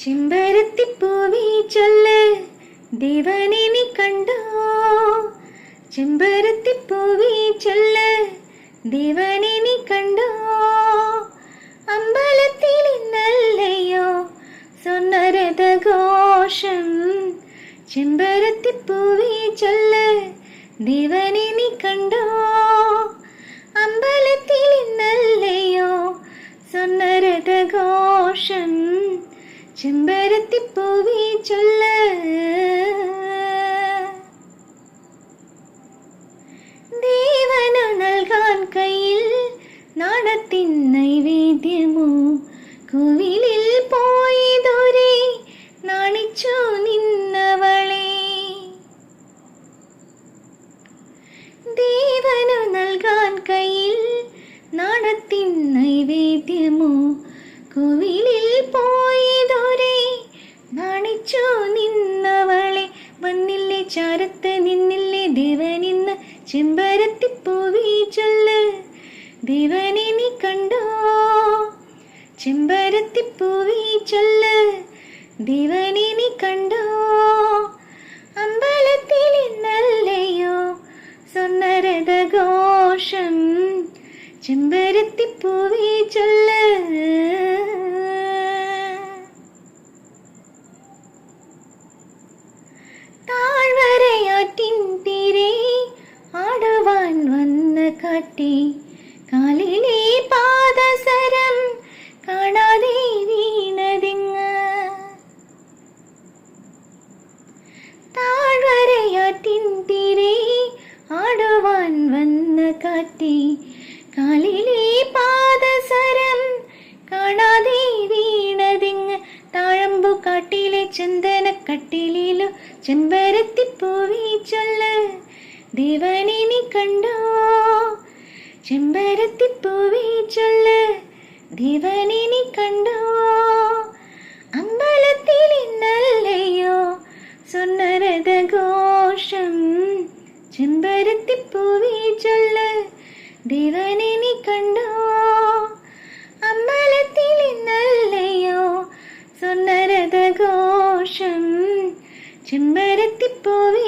ചെമ്പരത്തിപ്പൂവി ചൊല്ല ദേവനെ നീ കണ്ടോ? ചെമ്പരത്തിപ്പൂവി ചൊല്ല ദേവനെ നീ കണ്ടോ? അമ്പലത്തിൽ ഇന്നല്ലയോ സുന്ദരതഘോഷം ചെമ്പരത്തി ചെമ്പരത്തിപ്പൂവി ചൊല്ല് ദേവനെ നീ കണ്ടോ? അമ്പലത്തിൽ ചെമ്പരത്തിപ്പൂവി ചൊല്ല. ദേവനു നൽകാൻ കയ്യിൽ നാടത്തിൻ നൈവേദ്യമോ? കോവിലിൽ പോയി ദൂരെ നാണിച്ചു നിന്നവളെ. ദേവനു നൽകാൻ കയ്യിൽ നാടത്തിൻ നൈവേദ്യമോ? കോവിലിൽ ചാരത്ത് നിന്നില്ലേ ദേവനിന്ന് ചെമ്പരത്തിപ്പൂവി ചൊല്ല്. ദേവനെ നീ കണ്ടോ? ചെമ്പരത്തിപ്പൂവി ചൊല്ല്. ദേവനെ നീ കണ്ടോ? അമ്പലത്തിൽ ഇന്നല്ലയോ സുന്ദരത ഘോഷം? ചൊല്ല്. കാട്ടി. കാലിലെ പാദസരം കാണാതെ വീണതിങ്ങ്. താഴ്വരയാറ്റിൻ തീരെ ആടുവാൻ വന്ന കാട്ടി കാലിലെ പാദസരം കാണാതെ വീണതിങ്ങ്. താഴമ്പു കാട്ടിലെ ചന്ദനക്കട്ടിലോ ചെമ്പരത്തിപ്പൂവി ചൊല്ല്. ദേവനെ നീ കണ്ടോ? ചെമ്പരത്തിപ്പൂവി ചൊല്ല് ദിവനിനി കണ്ടോ? അമ്പലത്തിൽ ഇന്നല്ലയോ സുന്ദരത ഘോഷം ചെമ്പരത്തിപ്പൂവി ചൊല്ല് ദിവനിനി കണ്ടോ? അമ്പലത്തിൽ ഇന്നല്ലയോ സുന്ദരത ഘോഷം ചെമ്പരത്തിപ്പൂവി